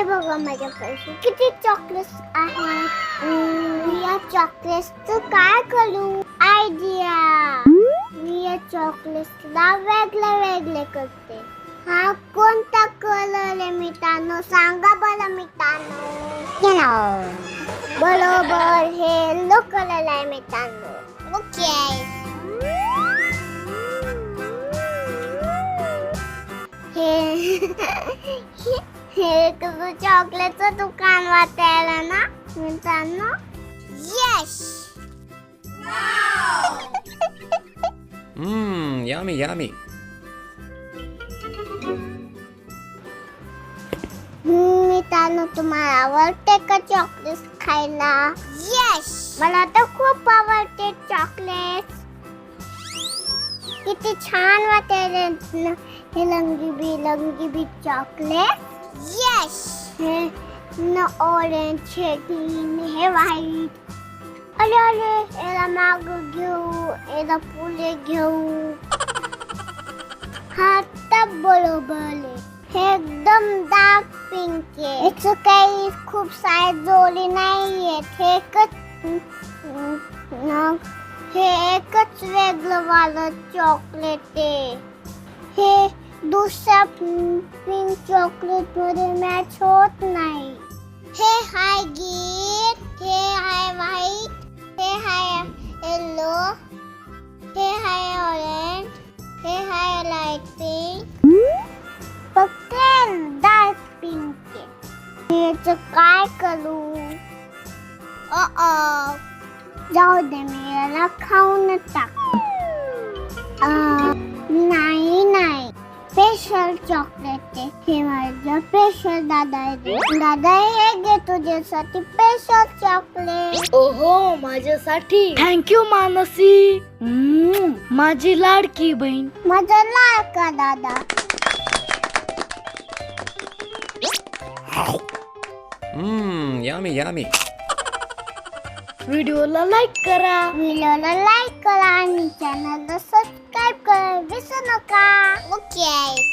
हे बघा माझ्या पैसे किती चॉकलेट्स आहेत. या चॉकलेट्सचं काय करू? आयडिया मी या चॉकलेट्सला वेगळे वेगळे करते. हा कोणता कलर आहे मित्रांनो सांगा बरं मित्रांनो बरोबर हे येलो कलर आहे मित्रांनो ओके हे चॉकलेटचं दुकान वाटायला ना मित्रांनो? यश Mmm, yummy, yummy. मित्रांनो तुम्हाला आवडते का चॉकलेट खायला? यश मला तर खूप आवडते. किती छान वाटेल न- हे रंगी बिरंगी बी चॉकलेट यश हे न ऑरेंज हे ग्रीन हे व्हाईट अरे अरे याला माग घेऊ याला पुढे घेऊ. हा तर बरोबर हे एकदम डार्क पिंक आहे. याचं काही खूप सारे जोडी नाही आहेत हे एकच न- हे एकच वेगळं वालं चॉकलेट आहे. हे दुसऱ्या पिंक चॉकलेटमध्ये मॅच होत नाही. हे हाय गीत हे हाय व्हाईट हे हाय येलो हे हाय ऑरेंज हे हाय लाइट पिंक फक्त डार्क पिंक आहे. याचं काय करू? अ जाऊ दे मी याला खाऊन टाक. नाही नाही. स्पेशल चॉकलेट हे माझं स्पेशल दादा आहे दादा हे घे तुझ्यासाठी स्पेशल चॉकलेट ओहो माझ्यासाठी. Thank you Mansi. हम्म, माझी लाडकी बहीण. माझा लाडका दादा. Mmm, yummy, yummy. व्हिडिओला लाईक करा. व्हिडिओला लाईक करा आणि चॅनलला सबस्क्राईब करा. विसरू नका. ओके.